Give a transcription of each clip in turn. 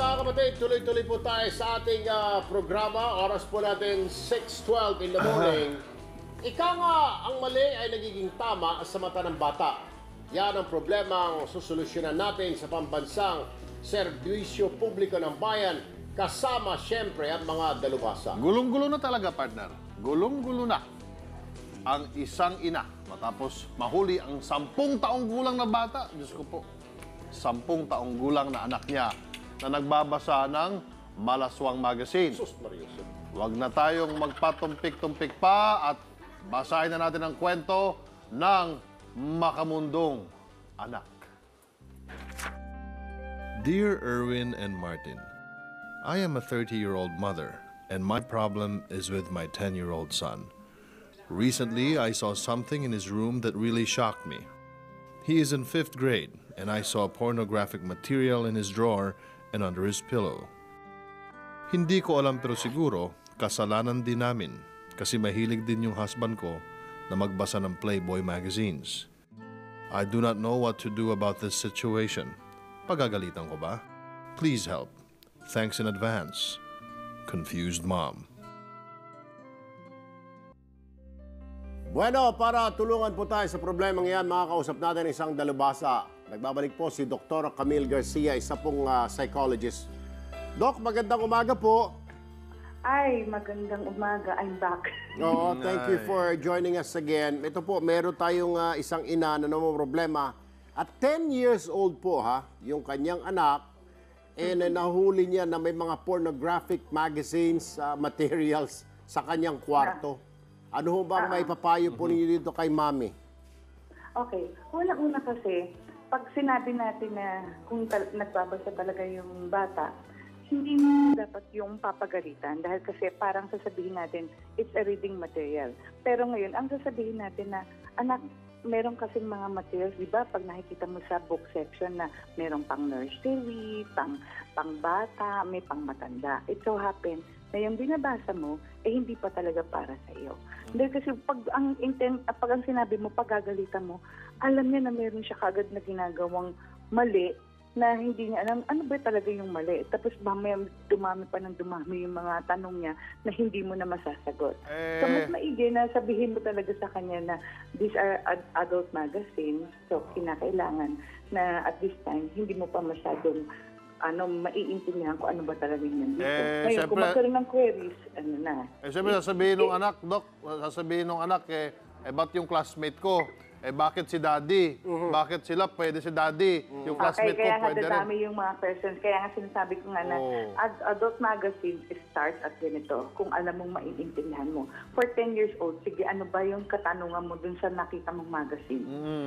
mga kapatid, tuloy-tuloy po tayo sa ating ah, programa. Oras po natin 6.12 in the morning. Ika nga, ang mali ay nagiging tama sa mata ng bata. Yan ang problema ang susolusyonan natin sa pambansang serbisyo publiko ng bayan kasama siyempre ang mga dalubhasa. Gulong-gulo na talaga, partner. Gulong-gulo na ang isang ina matapos mahuli ang sampung taong gulang na bata. Diyos ko po, sampung taong gulang na anak niya na nagbabasa ng Malaswang Magazine. Huwag na tayong magpatumpik-tumpik pa at basahin na natin ang kwento ng makamundong anak. Dear Erwin and Martin, I am a 30 year old mother, and my problem is with my 10 year old son. Recently, I saw something in his room that really shocked me. He is in fifth grade, and I saw pornographic material in his drawer and under his pillow. Hindi ko alam pero siguro, kasalanan din namin kasi mahilig din yung husband ko na magbasa ng Playboy magazines. I do not know what to do about this situation. Pagagalitan ko ba? Please help. Thanks in advance. Confused Mom. Bueno, para tulungan po tayo sa problemang yan, makakausap natin isang dalubhasa. Nagbabalik po si Dr. Camille Garcia, isa pong ah, psychologist. Doc, magandang umaga po. Ay, magandang umaga. I'm back. Oo, thank you for joining us again. Ito po, meron tayong ah, isang ina na namang problema. At 10 years old po ha, yung kanyang anak, and eh, nahuli niya na may mga pornographic magazines, ah, materials sa kanyang kwarto. Ano ho ba ang may papayo po ninyo dito kay mami? Okay. Una-una kasi, pag sinabi natin na kung tal- nagbabasa talaga yung bata, hindi mo dapat yung papagalitan dahil kasi parang sasabihin natin, it's a reading material. Pero ngayon, ang sasabihin natin na, anak, meron kasing mga materials, di ba? Pag nakikita mo sa book section na merong pang nursery, pang, pang bata, may pang matanda. It so happens na yung binabasa mo, eh hindi pa talaga para sa iyo. Dahil kasi pag ang intent, ah, pag ang sinabi mo, pagagalitan mo, alam niya na meron siya kagad na ginagawang mali na hindi niya alam ano ba talaga yung mali. Tapos mamaya dumami pa ng dumami yung mga tanong niya na hindi mo na masasagot. So Eh. mas maigi na sabihin mo talaga sa kanya na these are ad- adult magazines. So kinakailangan na at this time hindi mo pa masyadong ano, maiintindihan ko ano ba talaga yung nandito. Eh, Ngayon, kung syempre- magkaroon ng queries, ano na. Eh, siyempre, sasabihin ng anak, Dok, sasabihin ng anak, eh, eh, ba't yung classmate ko? Eh, bakit si daddy? Bakit sila pwede si daddy? Yung Okay, classmate ko kaya nga pwede rin. dadami yung mga questions. Kaya nga sinasabi ko nga na Oo. ad- adult magazine starts at ganito kung alam mong maiintindihan mo. For 10 years old, sige, ano ba yung katanungan mo dun sa nakita mong magazine?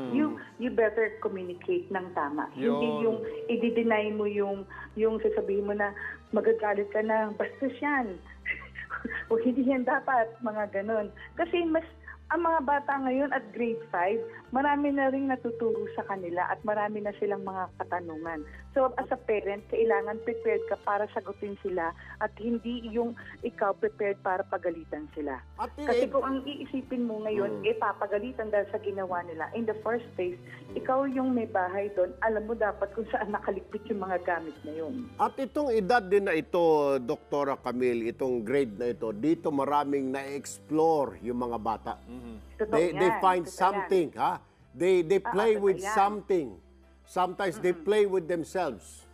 You you better communicate ng tama. Hindi Mm. Yun. yung i-deny mo yung yung sasabihin mo na magagalit ka na, bastos yan. o hindi yan dapat, mga ganon. Kasi mas ang mga bata ngayon at grade 5, marami na rin natuturo sa kanila at marami na silang mga katanungan. So as a parent, kailangan prepared ka para sagutin sila at hindi yung ikaw prepared para pagalitan sila. Kasi kung ang iisipin mo ngayon, eh papagalitan dahil sa ginawa nila. In the first place, ikaw yung may bahay doon, alam mo dapat kung saan nakaligpit yung mga gamit na yun. At itong edad din na ito, Doktora Camille, itong grade na ito, dito maraming na-explore yung mga bata. Totoo They, they yan, find totoo yan. something, ha? They, they play totoo with yan. something. Sometimes they play with themselves.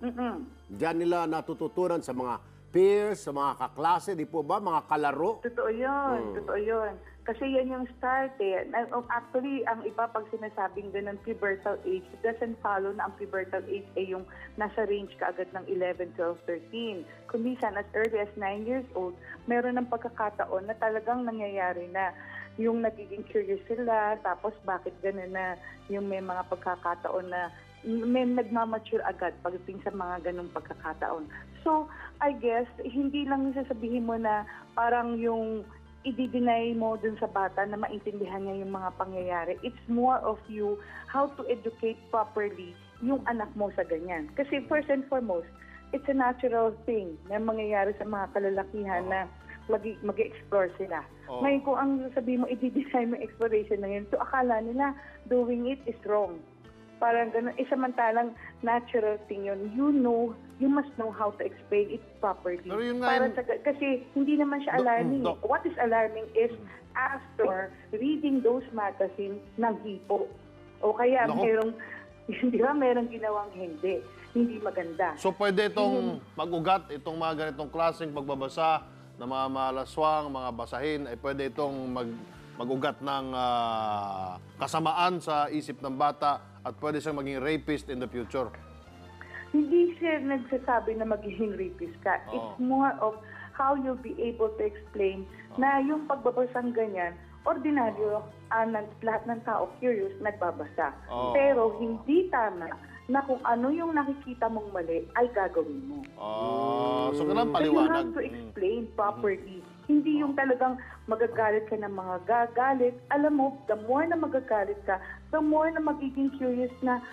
Mm-mm. Diyan nila natututunan sa mga peers, sa mga kaklase, di po ba? Mga kalaro. Totoo yun, totoo yun. Kasi yan yung start eh. Na- oh, Actually, ang iba pag sinasabing ganun pubertal age, it doesn't follow na ang pubertal age ay yung nasa range kaagad ng 11, 12, 13. Kumisan as early as 9 years old, meron ng pagkakataon na talagang nangyayari na yung nagiging curious sila, tapos bakit ganun na yung may mga pagkakataon na may nagmamature agad pagdating sa mga ganong pagkakataon. So, I guess, hindi lang sasabihin mo na parang yung i-deny mo dun sa bata na maintindihan niya yung mga pangyayari. It's more of you how to educate properly yung anak mo sa ganyan. Kasi first and foremost, it's a natural thing na mangyayari sa mga kalalakihan na mag- mag-explore sila. Oo. Ngayon, kung ang sabihin mo, i-deny mo exploration na yun, so akala nila doing it is wrong. Parang ganun. Eh, samantalang natural thing yun. You know you must know how to explain it properly. Pero yun nga Para sa, kasi hindi naman siya alarming. Doc. What is alarming is after reading those magazines ng hipo. O kaya Nako. merong, di ba, merong ginawang hindi. Hindi maganda. So pwede itong mag-ugat, itong mga ganitong klaseng pagbabasa na mga malaswang, mga basahin, ay pwede itong mag, mag-ugat ng ah, kasamaan sa isip ng bata at pwede siyang maging rapist in the future. Hindi siya nagsasabi na magiging rapist ka. It's more of how you'll be able to explain na yung pagbabasang ganyan, ordinaryo, ah, ng, lahat ng tao curious, nagbabasa. Oo. Pero hindi tama na kung ano yung nakikita mong mali ay gagawin mo. Ah, so kailangan So you paliwanag. have to explain properly. Hindi yung talagang magagalit ka ng mga gagalit. Alam mo, the more na magagalit ka, the more na magiging curious na,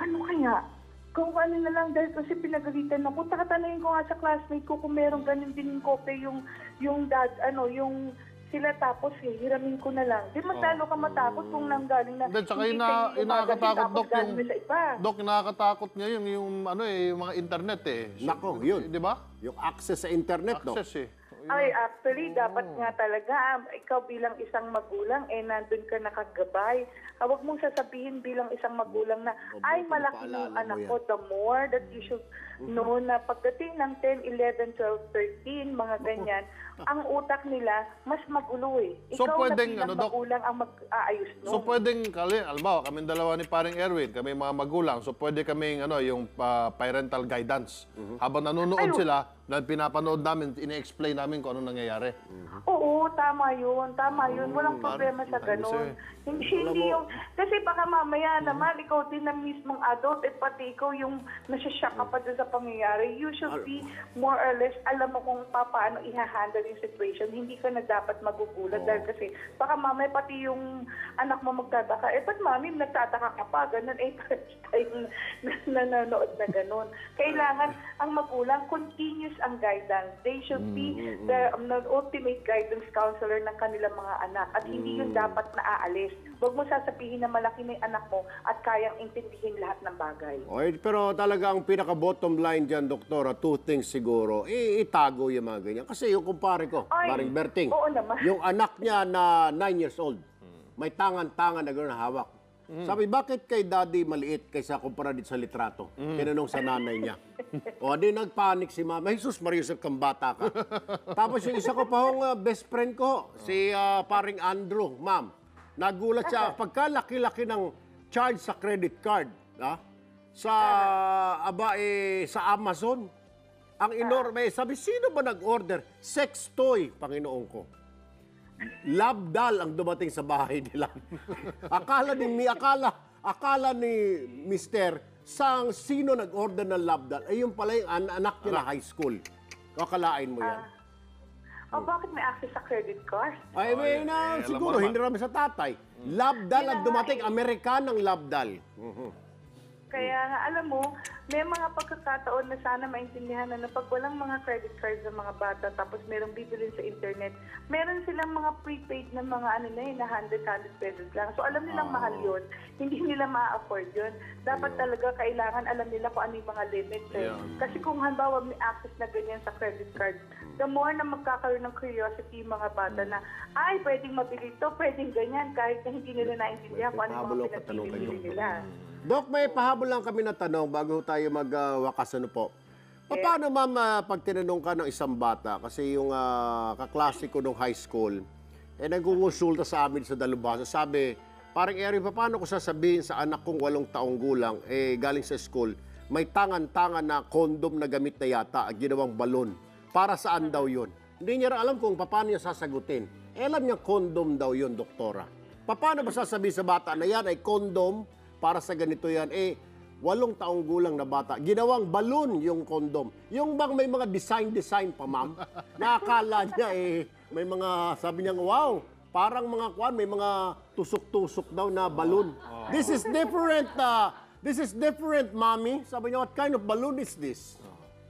ano kaya? Kung ano na lang dahil kasi pinagalitan ako, tatanungin ko nga sa classmate ko kung meron ganun din yung kope yung, yung dad, ano, yung sila tapos eh, hiramin ko na lang. Di matalo ka matakot kung nanggaling na Then, tsaka hindi na, nakakatakot, tapos Dok, yung, galing na sa iba. Dok, yung nakakatakot niya yung, yung, ano eh, yung mga internet eh. So, Nako, yun. Di ba? Yung access sa internet, no? Access eh. Ay, actually, dapat nga talaga, ah, ikaw bilang isang magulang, eh, nandun ka nakagabay. Ah, Huwag mong sasabihin bilang isang magulang na, ay, malaki yung paalala mo anak yan. ko. The more that you should know na pagdating ng 10, 11, 12, 13, mga ganyan, ang utak nila, mas magulo eh. So, Ikaw pwedeng, na bilang ano, Doc? magulang ang mag-aayos nun. So pwedeng, kali, alam kaming dalawa ni paring Erwin, kami mga magulang, so pwede kaming ano, yung pa- parental guidance. Habang nanonood Ay, sila, na pinapanood namin, ine-explain namin kung ano nangyayari. Oo, tama yun. Tama yun. Walang problema sa ganun. eh. Hindi, hindi yung... Kasi baka mamaya naman, ikaw din na mismong adult at pati ikaw yung nasashock ka pa doon sa pangyayari. You should be more or less, alam mo kung pa- paano i-handle yung situation. Hindi ka na dapat magugulat dahil kasi baka mamaya pati yung anak mo magtataka, eh ba't mami nagtataka ka pa? Ganun, eh first time na nanonood na ganun. Kailangan ang magulang, continuous ang guidance. They should be the um, the ultimate guidance counselor ng kanilang mga anak at hindi yun dapat naaalis. Huwag mo sasabihin na malaki na yung anak mo at kayang intindihin lahat ng bagay. Okay, pero talaga ang pinaka-bottom line dyan, doktora, two things siguro, eh, itago yung mga ganyan. Kasi yung kumpare ko, Ay, Maring Berting, oo naman. yung anak niya na 9 years old, may tangan-tangan na gano'n na hawak. Sabi, bakit kay daddy maliit kaysa kumpara dito sa litrato? Tinanong sa nanay niya. o di nagpanik si mama, Jesus Mariusep kang bata ka. Tapos yung isa ko pa hong uh, best friend ko, si uh, paring Andrew, ma'am. Nagulat siya, pagkalaki-laki ng charge sa credit card, ha? Sa aba eh, sa Amazon. Ang enorme, sabi, sino ba nag-order? Sex toy, Panginoon ko. Labdal ang dumating sa bahay nila. akala ni mi akala akala ni Mister sang sino nag-order ng labdal ay yung pala yung an- anak niya na high school. Kakalain mo yan. O bakit may access sa credit card? Ay, may na, eh, alam mo siguro naman. hindi naman sa tatay. Labdal ang dumating, Amerikanang labdal. Kaya nga, alam mo, may mga pagkakataon na sana maintindihan na, na pag walang mga credit cards ng mga bata tapos merong bibilin sa internet, meron silang mga prepaid na mga ano na yun, na 100, 100 pesos lang. So alam nilang mahal yun, hindi nila ma-afford yun. Dapat talaga kailangan alam nila kung ano yung mga limits. Eh. Kasi kung halimbawa may access na ganyan sa credit card, the more na magkakaroon ng curiosity yung mga bata na, ay, pwedeng mabili to, pwedeng ganyan, kahit na hindi nila naintindihan kung ano yung mga pinagbibili nila. Dok, may pahabol lang kami na tanong bago tayo magwakas ano po. Pa- Paano ma'am ah, pag tinanong ka ng isang bata, kasi yung uh, kaklase ko nung high school, eh nagkungonsulta sa amin sa Dalubhasa, sabi, parang Eri, paano ko sasabihin sa anak kong walong taong gulang, eh galing sa school, may tangan-tangan na kondom na gamit na yata, at ginawang balon. Para saan daw yun? Hindi niya alam kung paano niya sasagutin. Eh, alam niya kondom daw yun, doktora. Paano ba sasabihin sa bata na yan ay kondom para sa ganito yan? Eh, walong taong gulang na bata, ginawang balloon yung kondom. Yung bang may mga design-design pa, ma'am, nakakala niya eh, may mga, sabi niya, wow, parang mga kwan, may mga tusok-tusok daw na balloon. This is different, uh, this is different, mommy. Sabi niya, what kind of balloon is this?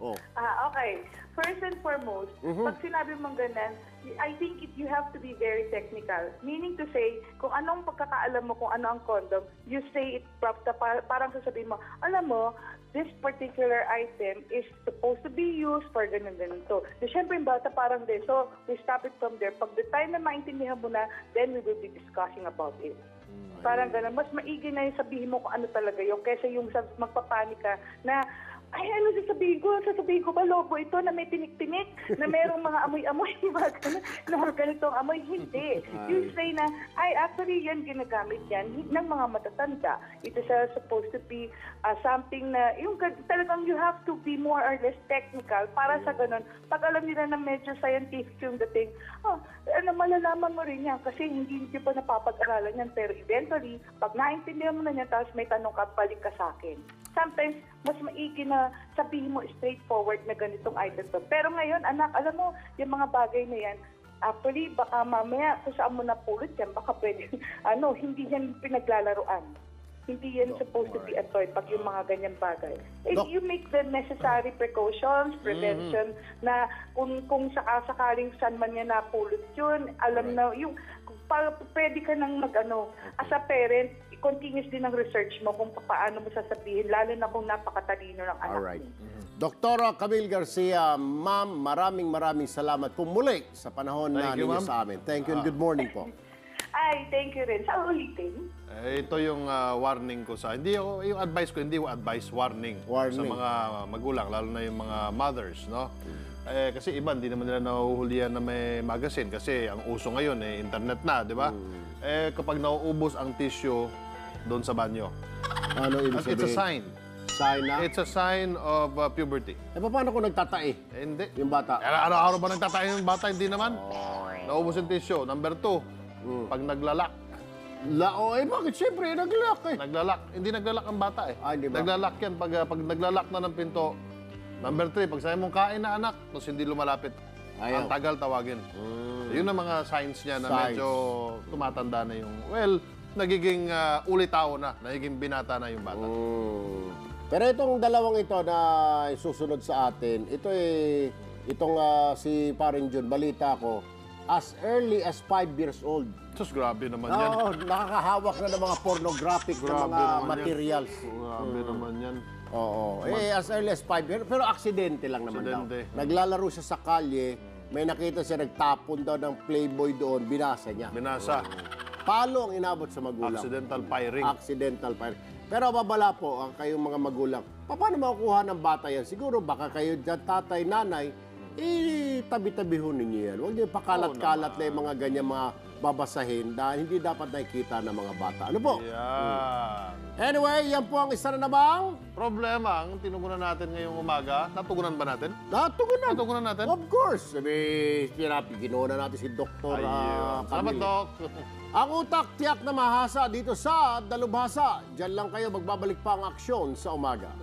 Oh. Ah, okay. First and foremost, pag sinabi mong ganun, I think it, you have to be very technical. Meaning to say, kung anong pagkakaalam mo kung ano ang condom, you say it prop, ta- pa- parang sasabihin mo, alam mo, this particular item is supposed to be used for ganun ganito. So, syempre yung bata parang din. So, we stop it from there. Pag the time na maintindihan mo na, then we will be discussing about it. Parang ganun. Mas maigi na yung sabihin mo kung ano talaga yung kesa yung magpapanik ka na ay, ano sasabihin ko? Sasabihin ko ba, lobo ito na may tinik-tinik, na merong mga amoy-amoy, mga ganun, na mga ganitong amoy. Hindi. You say na, ay, actually, yan ginagamit yan ng mga matatanda. It is uh, supposed to be uh, something na, yung gan- talagang you have to be more or less technical para sa ganun. Pag alam nila na medyo scientific yung dating, oh, ano, malalaman mo rin yan kasi hindi hindi pa napapag-aralan yan. Pero eventually, pag naintindihan mo na yan, tapos may tanong ka, balik ka sa akin. Sometimes, mas maigi na sabihin mo straightforward na ganitong item to. Pero ngayon, anak, alam mo, yung mga bagay na yan, actually, baka mamaya kung saan mo napulot yan, baka pwede, ano, hindi yan pinaglalaroan. Hindi yan supposed to be a toy pag yung mga ganyang bagay. Eh, Doc- you make the necessary precautions, prevention, na kung, kung sakasakaling saan man yan napulot yun, alam na, yung, pa, pwede ka nang mag, ano, as a parent, continuous din ang research mo kung paano mo sasabihin, lalo na kung napakatalino ng anak Alright. mo. Doktora Camille Garcia, ma'am, maraming maraming salamat po muli sa panahon na Thank you, ninyo ma'am. sa amin. Thank you and good morning po. Ay, thank you rin. Sa ulitin. Eh, ito yung ah, warning ko sa, hindi ako, yung advice ko, hindi yung advice, warning. Warning. Sa mga magulang, lalo na yung mga mothers, no? Eh, kasi iba, hindi naman nila nahuhulihan na may magazine kasi ang uso ngayon, eh, internet na, di ba? Eh, kapag nauubos ang tissue doon sa banyo, Ano ibig at it's a sabihin? sign. Sign na? It's a sign of uh, puberty. Eh, paano kung nagtatae Eh, hindi. yung bata? Eh, Araw-araw ba nagtatayo yung bata? Hindi naman. Naubos yung tissue. Number two, pag naglalak. La, oh, eh, bakit? Siyempre, naglalak eh. Naglalak. Hindi naglalak ang bata eh. Ah, hindi ba? Naglalak yan. Pag, uh, pag naglalak na ng pinto, number three, pag sabi mong kain na anak, tapos hindi lumalapit. Ayaw. Ang tagal tawagin. Yun ang mga signs niya na Signs. medyo tumatanda na yung, well, nagiging uh, ulitaw na, nagiging binata na yung bata. Mm. Pero itong dalawang ito na susunod sa atin, ito eh, itong ah, si Paring Jun, balita ko, as early as 5 years old. Sus, grabe naman yan. Oo, nakakahawak na ng mga pornographic na Grabe mga naman materials. Yan. Grabe naman yan. Oo. Eh, as early as 5 years. Pero aksidente lang naman Aksidente. daw. Naglalaro siya sa kalye, may nakita siya nagtapon daw ng Playboy doon, binasa niya. Binasa. Palo ang inabot sa magulang. Accidental firing. Accidental fire. Pero babala po ang kayong mga magulang. Paano makukuha ng bata yan? Siguro baka kayo dyan, tatay, nanay, eh, tabi-tabihon ninyo yan. Huwag niyo pakalat-kalat na yung mga ganyan mga babasahin dahil hindi dapat nakikita ng mga bata. Ano po? Yan. Anyway, yan po ang isa na namang Problema, ang tinugunan natin ngayong umaga, natugunan ba natin? natugunan. Natugunan natin? Of course. Sabi, pinapi, ginawa na natin si Dr. Ayun. Uh, Salamat, Doc. Ang utak tiyak na mahasa dito sa Dalubhasa. Diyan lang kayo magbabalik pa ang aksyon sa umaga.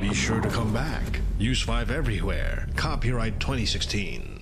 Be sure to come back. Use 5 everywhere. Copyright 2016.